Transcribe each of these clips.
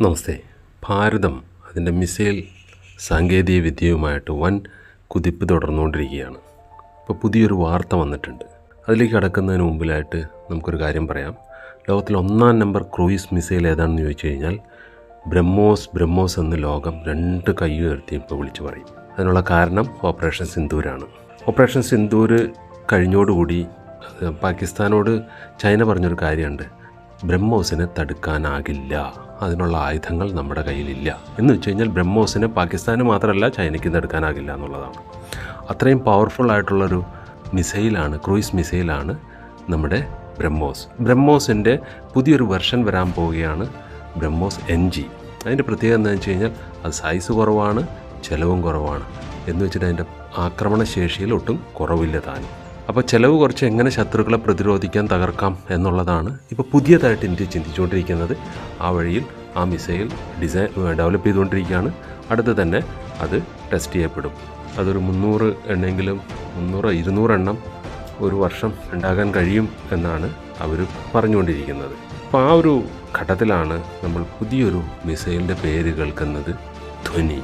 നമസ്തേ. ഭാരതം അതിന്റെ മിസൈൽ സാങ്കേതിക വിദ്യയുമായിട്ട് വൻ കുതിപ്പ് തുടർന്നുകൊണ്ടിരിക്കുകയാണ്. ഇപ്പോൾ പുതിയൊരു വാർത്ത വന്നിട്ടുണ്ട്. അതിലേക്ക് കടക്കുന്നതിന് മുമ്പിലായിട്ട് നമുക്കൊരു കാര്യം പറയാം. ലോകത്തിൽ ഒന്നാം നമ്പർ ക്രൂയിസ് മിസൈൽ ഏതാണെന്ന് ചോദിച്ചു കഴിഞ്ഞാൽ ബ്രഹ്മോസ് ബ്രഹ്മോസ് എന്ന് ലോകം രണ്ട് കൈ ഉയർത്തി ഇപ്പോൾ വിളിച്ചു പറയും. അതിനുള്ള കാരണം ഓപ്പറേഷൻ സിന്ദൂരാണ്. ഓപ്പറേഷൻ സിന്ദൂർ കഴിഞ്ഞോടുകൂടി പാകിസ്ഥാനോട് ചൈന പറഞ്ഞൊരു കാര്യമുണ്ട്. ബ്രഹ്മോസിനെ തടുക്കാനാകില്ല. അതിനുള്ള ആയുധങ്ങൾ നമ്മുടെ കയ്യിലില്ല. എന്ന് വെച്ച് കഴിഞ്ഞാൽ ബ്രഹ്മോസിനെ പാകിസ്ഥാന് മാത്രമല്ല ചൈനയ്ക്ക് എടുക്കാനാകില്ല എന്നുള്ളതാണ്. അത്രയും പവർഫുൾ ആയിട്ടുള്ളൊരു മിസൈലാണ് ക്രൂയിസ് മിസൈലാണ് നമ്മുടെ ബ്രഹ്മോസ്. ബ്രഹ്മോസിന്റെ പുതിയൊരു വെർഷൻ വരാൻ പോവുകയാണ് ബ്രഹ്മോസ് എൻ ജി. അതിന്റെ പ്രത്യേകത എന്താണെന്ന് വെച്ച് കഴിഞ്ഞാൽ അത് സൈസ് കുറവാണ് ചിലവും കുറവാണ്. എന്ന് വെച്ചിട്ട് അതിന്റെ ആക്രമണശേഷിയിൽ ഒട്ടും കുറവില്ല താനും. അപ്പോൾ ചിലവ് കുറച്ച് എങ്ങനെ ശത്രുക്കളെ പ്രതിരോധിക്കാൻ തകർക്കാം എന്നുള്ളതാണ് ഇപ്പോൾ പുതിയതായിട്ട് ഇന്ത്യ ചിന്തിച്ചുകൊണ്ടിരിക്കുന്നത്. ആ വഴിയിൽ ആ മിസൈൽ ഡിസൈൻ ഡെവലപ്പ് ചെയ്തുകൊണ്ടിരിക്കുകയാണ്. അടുത്ത് തന്നെ അത് ടെസ്റ്റ് ചെയ്യപ്പെടും. അതൊരു മുന്നൂറ് എണ്ണെങ്കിലും മുന്നൂറ് ഇരുന്നൂറ് എണ്ണം ഒരു വർഷം ഉണ്ടാകാൻ കഴിയും എന്നാണ് അവർ പറഞ്ഞുകൊണ്ടിരിക്കുന്നത്. അപ്പോൾ ആ ഒരു ഘട്ടത്തിലാണ് നമ്മൾ പുതിയൊരു മിസൈലിന്റെ പേര് കേൾക്കുന്നത് ധ്വനി.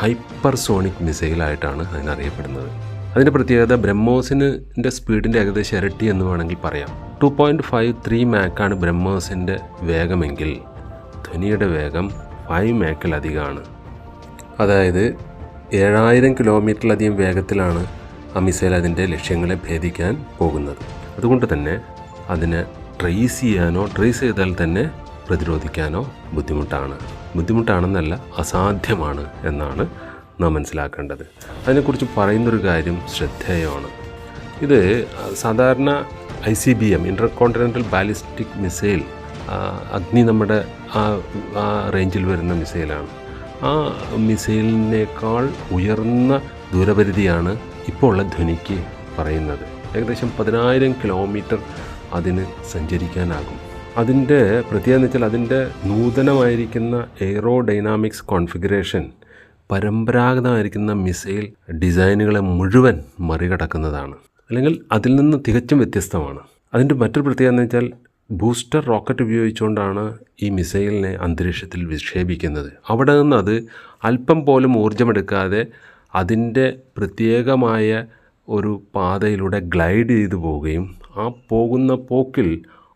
ഹൈപ്പർസോണിക് മിസൈലായിട്ടാണ് അതിനറിയപ്പെടുന്നത്. അതിന്റെ പ്രത്യേകത ബ്രഹ്മോസിന്റെ സ്പീഡിന്റെ ഏകദേശം ഇരട്ടി എന്ന് വേണമെങ്കിൽ പറയാം. ടു പോയിന്റ് ഫൈവ് ത്രീ മാക്കാണ് ബ്രഹ്മോസിന്റെ വേഗമെങ്കിൽ ധ്വനിയുടെ വേഗം ഫൈവ് മാക്കിലധികമാണ് അതായത് ഏഴായിരം കിലോമീറ്ററിലധികം വേഗത്തിലാണ് ആ മിസൈൽ അതിന്റെ ലക്ഷ്യങ്ങളെ ഭേദിക്കാൻ പോകുന്നത്. അതുകൊണ്ട് തന്നെ അതിനെ ട്രേസ് ചെയ്യാനോ ട്രേസ് ചെയ്താൽ തന്നെ പ്രതിരോധിക്കാനോ ബുദ്ധിമുട്ടാണ്. ബുദ്ധിമുട്ടാണെന്നല്ല അസാധ്യമാണ് എന്നാണ് നാം മനസ്സിലാക്കേണ്ടത്. അതിനെക്കുറിച്ച് പറയുന്നൊരു കാര്യം ശ്രദ്ധേയമാണ്. ഇത് സാധാരണ I C B M intercontinental ballistic missile Agni നമ്മുടെ ആ ആ റേഞ്ചിൽ വരുന്ന മിസൈലാണ് ആ മിസൈലിനേക്കാൾ ഉയർന്ന ദൂരപരിധിയാണ് ഇപ്പോൾ ഉള്ള ധ്വനിക്ക് പറയുന്നത്. ഏകദേശം പതിനായിരം കിലോമീറ്റർ അതിന് സഞ്ചരിക്കാനാകും. അതിന്റെ പ്രത്യേകത വെച്ചാൽ അതിന്റെ നൂതനമായിരിക്കുന്ന എയ്റോ ഡൈനാമിക്സ് കോൺഫിഗറേഷൻ പരമ്പരാഗതമായിരിക്കുന്ന മിസൈൽ ഡിസൈനുകളെ മുഴുവൻ മറികടക്കുന്നതാണ്. അല്ലെങ്കിൽ അതിൽ നിന്ന് തികച്ചും വ്യത്യസ്തമാണ്. അതിന്റെ മറ്റൊരു പ്രത്യേകത എന്ന് വെച്ചാൽ ബൂസ്റ്റർ റോക്കറ്റ് ഉപയോഗിച്ചുകൊണ്ടാണ് ഈ മിസൈലിനെ അന്തരീക്ഷത്തിൽ വിക്ഷേപിക്കുന്നത്. അവിടെ നിന്ന് അത് അല്പം പോലും ഊർജമെടുക്കാതെ അതിന്റെ പ്രത്യേകമായ ഒരു പാതയിലൂടെ ഗ്ലൈഡ് ചെയ്തു പോവുകയും ആ പോകുന്ന പോക്കിൽ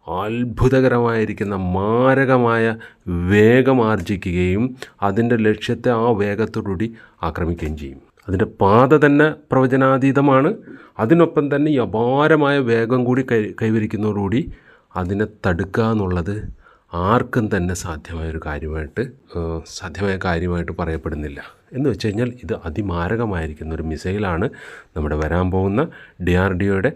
അത്ഭുതകരമായിരിക്കുന്ന മാരകമായ വേഗമാർജിക്കുകയും അതിന്റെ ലക്ഷ്യത്തെ ആ വേഗത്തോടുകൂടി ആക്രമിക്കുകയും ചെയ്യും. അതിന്റെ പാത തന്നെ പ്രവചനാതീതമാണ്. അതിനൊപ്പം തന്നെ ഈ അപാരമായ വേഗം കൂടി കൈ കൈവരിക്കുന്നതോടുകൂടി അതിനെ തടുക്കുക എന്നുള്ളത് ആർക്കും തന്നെ സാധ്യമായൊരു കാര്യമായിട്ട് സാധ്യമായ കാര്യമായിട്ട് പറയപ്പെടുന്നില്ല. എന്ന് വെച്ച് കഴിഞ്ഞാൽ ഇത് അതിമാരകമായിരിക്കുന്ന ഒരു മിസൈലാണ് നമ്മുടെ വരാൻ പോകുന്ന ഡി ആർ ഡി ഒയുടെ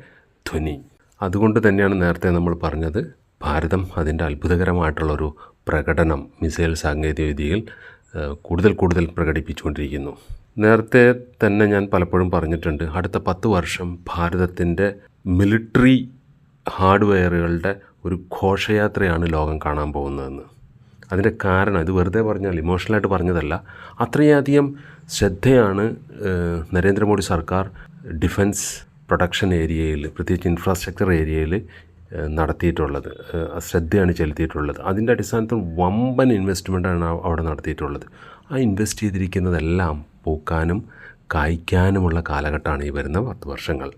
ധ്വനി. അതുകൊണ്ട് തന്നെയാണ് നേരത്തെ നമ്മൾ പറഞ്ഞത് ഭാരതം അതിന്റെ അത്ഭുതകരമായിട്ടുള്ളൊരു പ്രകടനം മിസൈൽ സാങ്കേതികവിദ്യയിൽ കൂടുതൽ കൂടുതൽ പ്രകടിപ്പിച്ചുകൊണ്ടിരിക്കുന്നു. നേരത്തെ തന്നെ ഞാൻ പലപ്പോഴും പറഞ്ഞിട്ടുണ്ട് അടുത്ത പത്ത് വർഷം ഭാരതത്തിന്റെ മിലിറ്ററി ഹാർഡ്വെയറുകളുടെ ഒരു ഘോഷയാത്രയാണ് ലോകം കാണാൻ പോകുന്നതെന്ന്. അതിന്റെ കാരണം ഇത് വെറുതെ പറഞ്ഞാൽ ഇമോഷണലായിട്ട് പറഞ്ഞതല്ല അത്രയധികം ശ്രദ്ധയാണ് നരേന്ദ്രമോദി സർക്കാർ ഡിഫൻസ് പ്രൊഡക്ഷൻ ഏരിയയിൽ പ്രത്യേകിച്ച് ഇൻഫ്രാസ്ട്രക്ചർ ഏരിയയിൽ നടത്തിയിട്ടുള്ളത്. ശ്രദ്ധയാണ് ചെലുത്തിയിട്ടുള്ളത്. അതിന്റെ അടിസ്ഥാനത്തിൽ വമ്പൻ ഇൻവെസ്റ്റ്മെന്റാണ് അവിടെ നടത്തിയിട്ടുള്ളത്. ആ ഇൻവെസ്റ്റ് ചെയ്തിരിക്കുന്നതെല്ലാം പൂക്കാനും കായ്ക്കാനുമുള്ള കാലഘട്ടമാണ് ഈ വരുന്ന പത്ത് വർഷങ്ങൾ.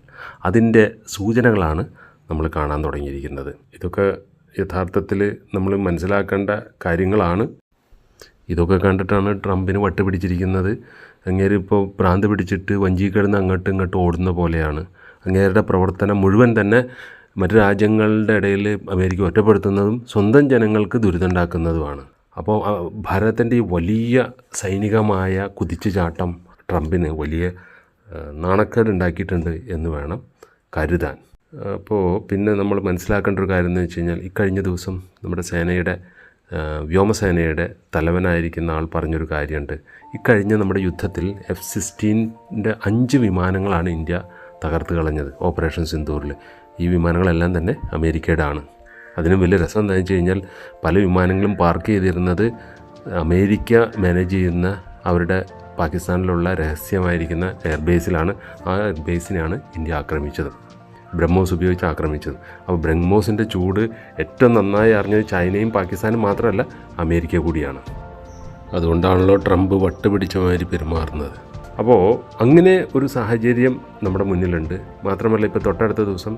അതിന്റെ സൂചനകളാണ് നമ്മൾ കാണാൻ തുടങ്ങിയിരിക്കുന്നത്. ഇതൊക്കെ യഥാർത്ഥത്തിൽ നമ്മൾ മനസ്സിലാക്കേണ്ട കാര്യങ്ങളാണ്. ഇതൊക്കെ കണ്ടിട്ടാണ് ട്രംപിന് വട്ട് പിടിച്ചിരിക്കുന്നത് അങ്ങേര് ഇപ്പോൾ ഭ്രാന്ത് പിടിച്ചിട്ട് വഞ്ചിക്കിടന്ന് അങ്ങോട്ടും ഇങ്ങോട്ടും ഓടുന്ന പോലെയാണ്. അങ്ങേരുടെ പ്രവർത്തനം മുഴുവൻ തന്നെ മറ്റു രാജ്യങ്ങളുടെ ഇടയിൽ അമേരിക്ക ഒറ്റപ്പെടുത്തുന്നതും സ്വന്തം ജനങ്ങൾക്ക് ദുരിതമുണ്ടാക്കുന്നതുമാണ്. അപ്പോൾ ഭാരതത്തിന്റെ ഈ വലിയ സൈനികമായ കുതിച്ചുചാട്ടം ട്രംപിന് വലിയ നാണക്കേട് ഉണ്ടാക്കിയിട്ടുണ്ട് എന്ന് വേണം കരുതാൻ. അപ്പോൾ പിന്നെ നമ്മൾ മനസ്സിലാക്കേണ്ട ഒരു കാര്യം എന്ന് വെച്ച് കഴിഞ്ഞാൽ ഇക്കഴിഞ്ഞ ദിവസം നമ്മുടെ സേനയുടെ വ്യോമസേനയുടെ തലവനായിരിക്കുന്ന ആൾ പറഞ്ഞൊരു കാര്യമുണ്ട്. ഇക്കഴിഞ്ഞ നമ്മുടെ യുദ്ധത്തിൽ എഫ് സിക്സ്റ്റീന്റെ അഞ്ച് വിമാനങ്ങളാണ് ഇന്ത്യ തകർത്ത് കളഞ്ഞത് ഓപ്പറേഷൻ സിന്ദൂറിൽ. ഈ വിമാനങ്ങളെല്ലാം തന്നെ അമേരിക്കയുടെ ആണ് അതിനും വലിയ രസം എന്താണെന്ന് വെച്ച് കഴിഞ്ഞാൽ പല വിമാനങ്ങളും പാർക്ക് ചെയ്തിരുന്നത് അമേരിക്ക മാനേജ് ചെയ്യുന്ന അവരുടെ പാകിസ്ഥാനിലുള്ള രഹസ്യമായിരിക്കുന്ന എയർബേസിലാണ് ആ എയർബേസിനെയാണ് ഇന്ത്യ ആക്രമിച്ചത്. ബ്രഹ്മോസ് ഉപയോഗിച്ച് ആക്രമിച്ചത്. അപ്പോൾ ബ്രഹ്മോസിന്റെ ചൂട് ഏറ്റവും നന്നായി അറിഞ്ഞത് ചൈനയും പാകിസ്ഥാനും മാത്രമല്ല അമേരിക്ക കൂടിയാണ്. അതുകൊണ്ടാണല്ലോ ട്രംപ് വട്ടുപിടിച്ചമാതിരി പെരുമാറുന്നത്. അപ്പോൾ അങ്ങനെ ഒരു സാഹചര്യം നമ്മുടെ മുന്നിലുണ്ട്. മാത്രമല്ല ഇപ്പോൾ തൊട്ടടുത്ത ദിവസം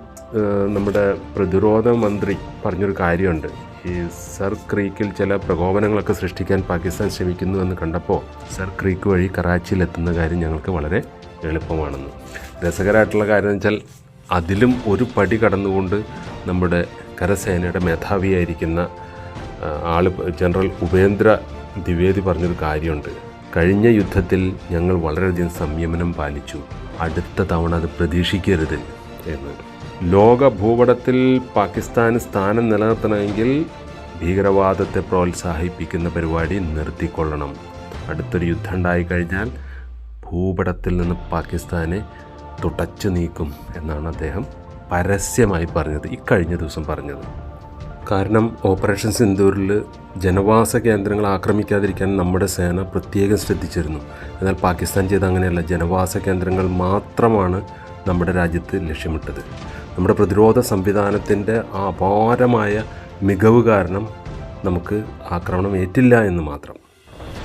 നമ്മുടെ പ്രതിരോധ മന്ത്രി പറഞ്ഞൊരു കാര്യമുണ്ട്. ഈ സർ ക്രീക്കിൽ ചില പ്രകോപനങ്ങളൊക്കെ സൃഷ്ടിക്കാൻ പാകിസ്ഥാൻ ശ്രമിക്കുന്നു എന്ന് കണ്ടപ്പോൾ സർ ക്രീക്ക് വഴി കറാച്ചിയിലെത്തുന്ന കാര്യം ഞങ്ങൾക്ക് വളരെ എളുപ്പമാണെന്ന്. രസകരമായിട്ടുള്ള കാര്യം എന്ന് വെച്ചാൽ അതിലും ഒരു പടി കടന്നുകൊണ്ട് നമ്മുടെ കരസേനയുടെ മേധാവിയായിരിക്കുന്ന ആൾ ജനറൽ ഉപേന്ദ്ര ദ്വിവേദി പറഞ്ഞൊരു കാര്യമുണ്ട്. കഴിഞ്ഞ യുദ്ധത്തിൽ ഞങ്ങൾ വളരെയധികം സംയമനം പാലിച്ചു. അടുത്ത തവണ അത് പ്രതീക്ഷിക്കരുത് എന്ന്. ലോക ഭൂപടത്തിൽ പാകിസ്ഥാന് സ്ഥാനം നിലനിർത്തണമെങ്കിൽ ഭീകരവാദത്തെ പ്രോത്സാഹിപ്പിക്കുന്ന പരിപാടി നിർത്തിക്കൊള്ളണം. അടുത്തൊരു യുദ്ധം ഉണ്ടായിക്കഴിഞ്ഞാൽ ഭൂപടത്തിൽ നിന്ന് പാകിസ്ഥാനെ തുടച്ചു നീക്കും എന്നാണ് അദ്ദേഹം പരസ്യമായി പറഞ്ഞത് ഇക്കഴിഞ്ഞ ദിവസം പറഞ്ഞത്. കാരണം ഓപ്പറേഷൻ സിന്ദൂരിൽ ജനവാസ കേന്ദ്രങ്ങൾ ആക്രമിക്കാതിരിക്കാൻ നമ്മുടെ സേന പ്രത്യേകം ശ്രദ്ധിച്ചിരുന്നു. എന്നാൽ പാകിസ്ഥാൻ ചെയ്ത അങ്ങനെയല്ല ജനവാസ കേന്ദ്രങ്ങൾ മാത്രമാണ് നമ്മുടെ രാജ്യത്ത് ലക്ഷ്യമിട്ടത്. നമ്മുടെ പ്രതിരോധ സംവിധാനത്തിന്റെ അപാരമായ മികവ് കാരണം നമുക്ക് ആക്രമണം ഏറ്റില്ല എന്ന് മാത്രം.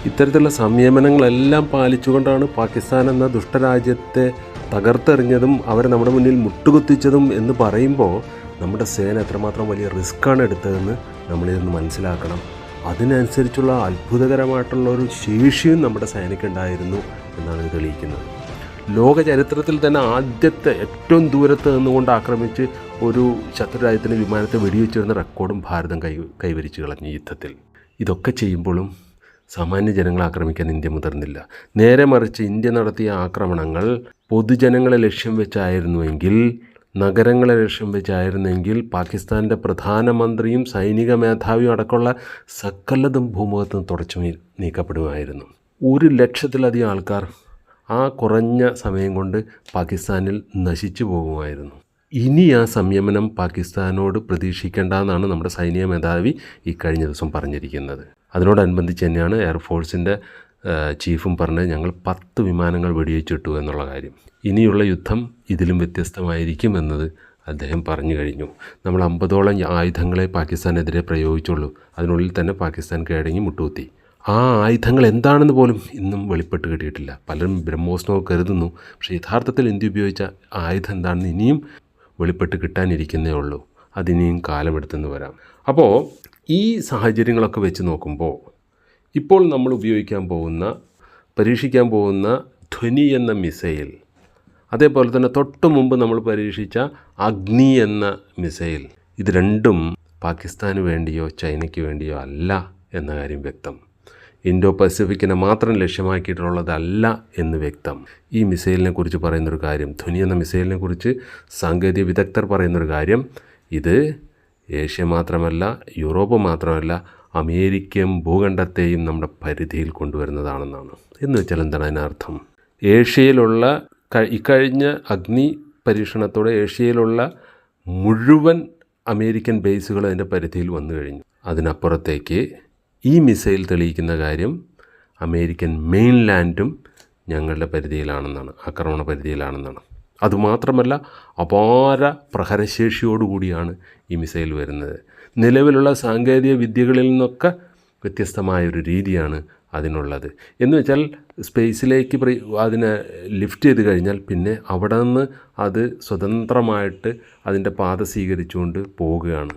ഇത്തരത്തിലുള്ള സംയമനങ്ങളെല്ലാം പാലിച്ചുകൊണ്ടാണ് പാകിസ്ഥാൻ എന്ന ദുഷ്ടരാജ്യത്തെ തകർത്തെറിഞ്ഞതും അവരെ നമ്മുടെ മുന്നിൽ മുട്ടുകുത്തിച്ചതും എന്ന് പറയുമ്പോൾ നമ്മുടെ സേന എത്രമാത്രം വലിയ റിസ്ക്കാണ് എടുത്തതെന്ന് നമ്മളിതൊന്ന് മനസ്സിലാക്കണം. അതിനനുസരിച്ചുള്ള അത്ഭുതകരമായിട്ടുള്ള ഒരു ശേഷിയും നമ്മുടെ സേനയ്ക്കുണ്ടായിരുന്നു എന്നാണ് ഇത് തെളിയിക്കുന്നത്. ലോക ചരിത്രത്തിൽ തന്നെ ആദ്യത്തെ ഏറ്റവും ദൂരത്ത് നിന്നുകൊണ്ട് ആക്രമിച്ച് ഒരു ശത്രുരാജ്യത്തിന്റെ വിമാനത്തെ വെടിവെച്ചിരുന്ന റെക്കോർഡും ഭാരതം കൈ കൈവരിച്ചു കളഞ്ഞു യുദ്ധത്തിൽ. ഇതൊക്കെ ചെയ്യുമ്പോഴും സാമാന്യ ജനങ്ങളെ ആക്രമിക്കാൻ ഇന്ത്യ മുതിർന്നില്ല. നേരെ മറിച്ച് ഇന്ത്യ നടത്തിയ ആക്രമണങ്ങൾ പൊതുജനങ്ങളെ ലക്ഷ്യം വെച്ചായിരുന്നുവെങ്കിൽ നഗരങ്ങളെ ലക്ഷ്യം വെച്ചായിരുന്നെങ്കിൽ പാകിസ്ഥാന്റെ പ്രധാനമന്ത്രിയും സൈനിക മേധാവിയും അടക്കമുള്ള സകലതും ഭൂമുഖത്ത് നിന്ന് തുടച്ചു നീക്കപ്പെടുമായിരുന്നു. ഒരു ലക്ഷത്തിലധികം ആൾക്കാർ ആ കുറഞ്ഞ സമയം കൊണ്ട് പാകിസ്ഥാനിൽ നശിച്ചു പോകുമായിരുന്നു. ഇനി ആ സംയമനം പാകിസ്ഥാനോട് പ്രതീക്ഷിക്കേണ്ട എന്നാണ് നമ്മുടെ സൈനിക മേധാവി ഈ കഴിഞ്ഞ ദിവസം പറഞ്ഞിരിക്കുന്നത്. അതിനോടനുബന്ധിച്ച് തന്നെയാണ് എയർഫോഴ്സിന്റെ ചീഫും പറഞ്ഞത് ഞങ്ങൾ പത്ത് വിമാനങ്ങൾ വെടിവെച്ചിട്ടു എന്നുള്ള കാര്യം. ഇനിയുള്ള യുദ്ധം ഇതിലും വ്യത്യസ്തമായിരിക്കും എന്നത് അദ്ദേഹം പറഞ്ഞു കഴിഞ്ഞു. നമ്മൾ അമ്പതോളം ആയുധങ്ങളെ പാകിസ്ഥാനെതിരെ പ്രയോഗിച്ചുള്ളൂ. അതിനുള്ളിൽ തന്നെ പാകിസ്ഥാൻ കേടങ്ങി മുട്ടുകുത്തി. ആ ആയുധങ്ങൾ എന്താണെന്ന് പോലും ഇന്നും വെളിപ്പെട്ട് കിട്ടിയിട്ടില്ല. പലരും ബ്രഹ്മോസ്നോ കരുതുന്നു പക്ഷേ യഥാർത്ഥത്തിൽ ഇന്ത്യ ഉപയോഗിച്ച ആയുധം എന്താണെന്ന് ഇനിയും വെളിപ്പെട്ട് കിട്ടാനിരിക്കുന്നേ ഉള്ളൂ. അതിനിയും കാലമെടുത്തെന്ന് വരാം. അപ്പോൾ ഈ സാഹചര്യങ്ങളൊക്കെ വെച്ച് നോക്കുമ്പോൾ ഇപ്പോൾ നമ്മൾ ഉപയോഗിക്കാൻ പോകുന്ന പരീക്ഷിക്കാൻ പോകുന്ന ധ്വനി എന്ന മിസൈൽ അതേപോലെ തന്നെ തൊട്ട് മുമ്പ് നമ്മൾ പരീക്ഷിച്ച അഗ്നി എന്ന മിസൈൽ ഇത് രണ്ടും പാകിസ്ഥാന് വേണ്ടിയോ ചൈനയ്ക്ക് വേണ്ടിയോ അല്ല എന്ന കാര്യം വ്യക്തം. ഇൻഡോ പസഫിക്കിനെ മാത്രം ലക്ഷ്യമാക്കിയിട്ടുള്ളതല്ല എന്ന് വ്യക്തം. ഈ മിസൈലിനെ കുറിച്ച് പറയുന്നൊരു കാര്യം ധ്വനി എന്ന മിസൈലിനെ കുറിച്ച് സാങ്കേതിക വിദഗ്ധർ പറയുന്നൊരു കാര്യം ഇത് ഏഷ്യ മാത്രമല്ല യൂറോപ്പ് മാത്രമല്ല അമേരിക്കയും ഭൂഖണ്ഡത്തെയും നമ്മുടെ പരിധിയിൽ കൊണ്ടുവരുന്നതാണെന്നാണ്. എന്ന് വെച്ചാൽ എന്താണ് അതിനർത്ഥം? ഏഷ്യയിലുള്ള ഇക്കഴിഞ്ഞ അഗ്നി പരീക്ഷണത്തോടെ ഏഷ്യയിലുള്ള മുഴുവൻ അമേരിക്കൻ ബേസുകൾ അതിന്റെ പരിധിയിൽ വന്നു കഴിഞ്ഞു. അതിനപ്പുറത്തേക്ക് ഈ മിസൈൽ തെളിയിക്കുന്ന കാര്യം അമേരിക്കൻ മെയിൻലാൻഡും ഞങ്ങളുടെ പരിധിയിലാണെന്നാണ് ആക്രമണ പരിധിയിലാണെന്നാണ്. അതുമാത്രമല്ല അപാര പ്രഹരശേഷിയോടുകൂടിയാണ് ഈ മിസൈൽ വരുന്നത്. നിലവിലുള്ള സാങ്കേതിക വിദ്യകളിൽ നിന്നൊക്കെ വ്യത്യസ്തമായൊരു രീതിയാണ് അതിനുള്ളത്. എന്ന് വെച്ചാൽ സ്പേസിലേക്ക് അതിനെ ലിഫ്റ്റ് ചെയ്ത് കഴിഞ്ഞാൽ പിന്നെ അവിടെ നിന്ന് അത് സ്വതന്ത്രമായിട്ട് അതിന്റെ പാത സ്വീകരിച്ചുകൊണ്ട് പോവുകയാണ്.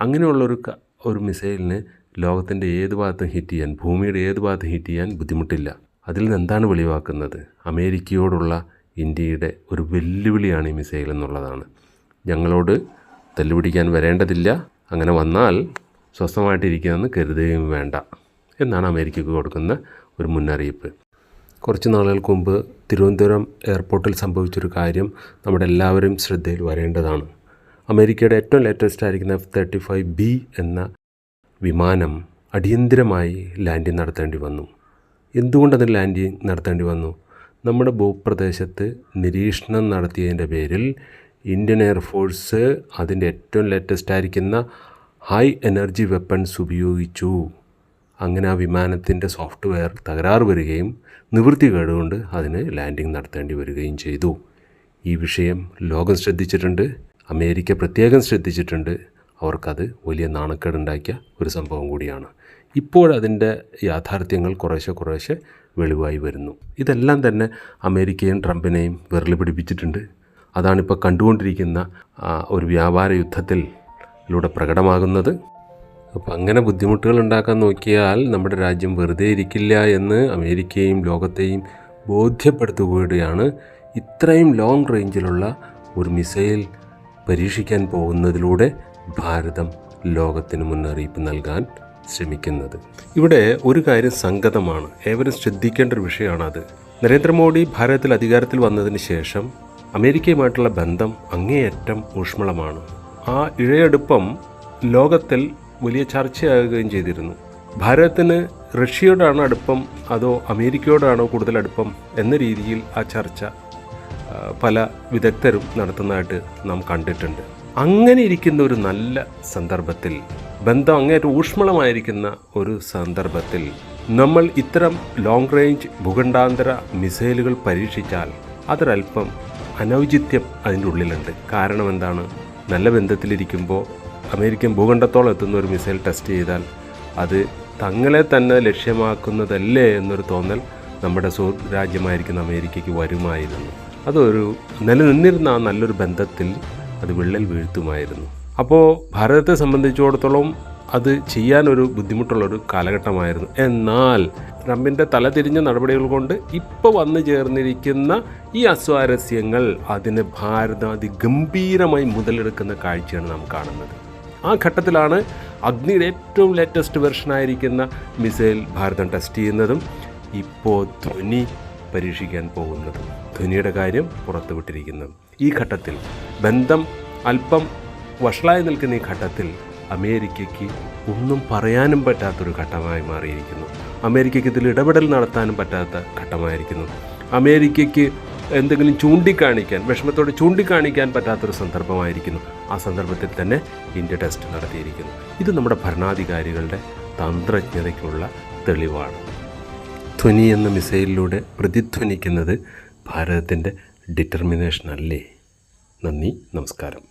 അങ്ങനെയുള്ളൊരു ഒരു മിസൈലിന് ലോകത്തിന്റെ ഏത് ഭാഗത്തും ഹിറ്റ് ചെയ്യാൻ ഭൂമിയുടെ ഏത് ഭാഗത്തും ഹിറ്റ് ചെയ്യാൻ ബുദ്ധിമുട്ടില്ല. അതിൽ നിന്ന് എന്താണ് വെളിവാക്കുന്നത്? അമേരിക്കയോടുള്ള ഇന്ത്യയുടെ ഒരു വെല്ലുവിളിയാണ് ഈ മിസൈൽ എന്നുള്ളതാണ്. ഞങ്ങളോട് തല്ലുപിടിക്കാൻ വരേണ്ടതില്ല. അങ്ങനെ വന്നാൽ സ്വസ്ഥമായിട്ടിരിക്കുമെന്ന് കരുതുകയും വേണ്ട എന്നാണ് അമേരിക്കയ്ക്ക് കൊടുക്കുന്ന ഒരു മുന്നറിയിപ്പ്. കുറച്ച് നാളുകൾക്ക് മുമ്പ് തിരുവനന്തപുരം എയർപോർട്ടിൽ സംഭവിച്ചൊരു കാര്യം നമ്മുടെ എല്ലാവരും ശ്രദ്ധയിൽ വരേണ്ടതാണ്. അമേരിക്കയുടെ ഏറ്റവും ലേറ്റസ്റ്റ് ആയിരിക്കുന്ന എഫ് തേർട്ടി ഫൈവ് ബി എന്ന വിമാനം അടിയന്തിരമായി ലാൻഡിങ് നടത്തേണ്ടി വന്നു. എന്തുകൊണ്ടതിന് ലാൻഡിങ് നടത്തേണ്ടി വന്നു? നമ്മുടെ ഭൂപ്രദേശത്ത് നിരീക്ഷണം നടത്തിയതിന്റെ പേരിൽ ഇന്ത്യൻ എയർഫോഴ്സ് അതിന്റെ ഏറ്റവും ലേറ്റസ്റ്റ് ആയിരിക്കുന്ന ഹൈ എനർജി വെപ്പൺസ് ഉപയോഗിച്ചു. അങ്ങനെ ആ വിമാനത്തിന്റെ സോഫ്റ്റ്വെയർ തകരാറ് വരികയും നിവൃത്തി കേടുകൊണ്ട് അതിന് ലാൻഡിംഗ് നടത്തേണ്ടി വരികയും ചെയ്തു. ഈ വിഷയം ലോകം ശ്രദ്ധിച്ചിട്ടുണ്ട് അമേരിക്ക പ്രത്യേകം ശ്രദ്ധിച്ചിട്ടുണ്ട്. അവർക്കത് വലിയ നാണക്കേടുണ്ടാക്കിയ ഒരു സംഭവം കൂടിയാണ്. ഇപ്പോഴതിന്റെ യാഥാർത്ഥ്യങ്ങൾ കുറേശ്ശെ കുറേശ്ശെ വെളിവായി വരുന്നു. ഇതെല്ലാം തന്നെ അമേരിക്കയും ട്രംപിനെയും വിരൽ പിടിപ്പിച്ചിട്ടുണ്ട്. അതാണിപ്പോൾ കണ്ടുകൊണ്ടിരിക്കുന്ന ഒരു വ്യാപാര യുദ്ധത്തിൽ യുദ്ധത്തിലൂടെ പ്രകടമാകുന്നത്. അപ്പോൾ അങ്ങനെ ബുദ്ധിമുട്ടുകൾ ഉണ്ടാക്കാൻ നോക്കിയാൽ നമ്മുടെ രാജ്യം വെറുതെ ഇരിക്കില്ല എന്ന് അമേരിക്കയും ലോകത്തെയും ബോധ്യപ്പെടുത്തുകയാണ്. ഇത്രയും ലോങ് റേഞ്ചിലുള്ള ഒരു മിസൈൽ പരീക്ഷിക്കാൻ പോകുന്നതിലൂടെ ഭാരതം ലോകത്തിന് മുന്നറിയിപ്പ് നൽകാൻ ശ്രമിക്കുന്നത്. ഇവിടെ ഒരു കാര്യം സംഗതമാണ് ഏവരും ശ്രദ്ധിക്കേണ്ട ഒരു വിഷയമാണത്. നരേന്ദ്രമോദി ഭാരതത്തിൽ അധികാരത്തിൽ വന്നതിന് ശേഷം അമേരിക്കയുമായിട്ടുള്ള ബന്ധം അങ്ങേയറ്റം ഊഷ്മളമാണ്. ആ ഇഴയടുപ്പം ലോകത്തിൽ വലിയ ചർച്ചയാകുകയും ചെയ്തിരുന്നു. ഭാരതത്തിന് റഷ്യയോടാണ് അടുപ്പം അതോ അമേരിക്കയോടാണോ കൂടുതൽ അടുപ്പം എന്ന രീതിയിൽ ആ ചർച്ച പല വിദഗ്ധരും നടത്തുന്നതായിട്ട് നാം കണ്ടിട്ടുണ്ട്. അങ്ങനെ ഇരിക്കുന്ന ഒരു നല്ല സന്ദർഭത്തിൽ ബന്ധം അങ്ങേറ്റം ഊഷ്മളമായിരിക്കുന്ന ഒരു സന്ദർഭത്തിൽ നമ്മൾ ഇത്തരം ലോങ് റേഞ്ച് ഭൂഖണ്ഡാന്തര മിസൈലുകൾ പരീക്ഷിച്ചാൽ അതൊരല്പം അനൗചിത്യം അതിന്റെ ഉള്ളിലുണ്ട്. കാരണം എന്താണ്? നല്ല ബന്ധത്തിലിരിക്കുമ്പോൾ അമേരിക്കൻ ഭൂഖണ്ഡത്തോളം എത്തുന്ന ഒരു മിസൈൽ ടെസ്റ്റ് ചെയ്താൽ അത് തങ്ങളെ തന്നെ ലക്ഷ്യമാക്കുന്നതല്ലേ എന്നൊരു തോന്നൽ നമ്മുടെ സുഹൃത്ത് രാജ്യമായിരിക്കുന്ന അമേരിക്കയ്ക്ക് വരുമായിരുന്നു. അതൊരു നിലനിന്നിരുന്ന ആ നല്ലൊരു ബന്ധത്തിൽ അത് വിള്ളൽ വീഴ്ത്തുമായിരുന്നു. അപ്പോൾ ഭാരതത്തെ സംബന്ധിച്ചിടത്തോളം അത് ചെയ്യാനൊരു ബുദ്ധിമുട്ടുള്ളൊരു കാലഘട്ടമായിരുന്നു. എന്നാൽ ട്രംപിന്റെ തലതിരിഞ്ഞ നടപടികൾ കൊണ്ട് ഇപ്പോൾ വന്നു ചേർന്നിരിക്കുന്ന ഈ അസ്വാരസ്യങ്ങൾ അതിന് ഭാരതം അതിഗംഭീരമായി മുതലെടുക്കുന്ന കാഴ്ചയാണ് നാം കാണുന്നത്. ആ ഘട്ടത്തിലാണ് അഗ്നിയുടെ ഏറ്റവും ലേറ്റസ്റ്റ് വെർഷനായിരിക്കുന്ന മിസൈൽ ഭാരതം ടെസ്റ്റ് ചെയ്യുന്നതും ഇപ്പോൾ ധ്വനി പരീക്ഷിക്കാൻ പോകുന്നതും. ധ്വനിയുടെ കാര്യം പുറത്തുവിട്ടിരിക്കുന്നതും ഈ ഘട്ടത്തിൽ ബന്ധം അല്പം വഷളായി നിൽക്കുന്ന ഈ ഘട്ടത്തിൽ അമേരിക്കയ്ക്ക് ഒന്നും പറയാനും പറ്റാത്തൊരു ഘട്ടമായി മാറിയിരിക്കുന്നു. അമേരിക്കയ്ക്ക് ഇതിൽ ഇടപെടൽ നടത്താനും പറ്റാത്ത ഘട്ടമായിരിക്കുന്നു. അമേരിക്കയ്ക്ക് എന്തെങ്കിലും ചൂണ്ടിക്കാണിക്കാൻ വിഷമത്തോടെ ചൂണ്ടിക്കാണിക്കാൻ പറ്റാത്തൊരു സന്ദർഭമായിരിക്കുന്നു. ആ സന്ദർഭത്തിൽ തന്നെ ഇന്ത്യ ടെസ്റ്റ് നടത്തിയിരിക്കുന്നു. ഇത് നമ്മുടെ ഭരണാധികാരികളുടെ തന്ത്രജ്ഞതയ്ക്കുള്ള തെളിവാണ്. ധ്വനി എന്ന മിസൈലിലൂടെ പ്രതിധ്വനിക്കുന്നത് ഭാരതത്തിന്റെ ഡിറ്റർമിനേഷൻ അല്ലേ? നന്ദി നമസ്കാരം.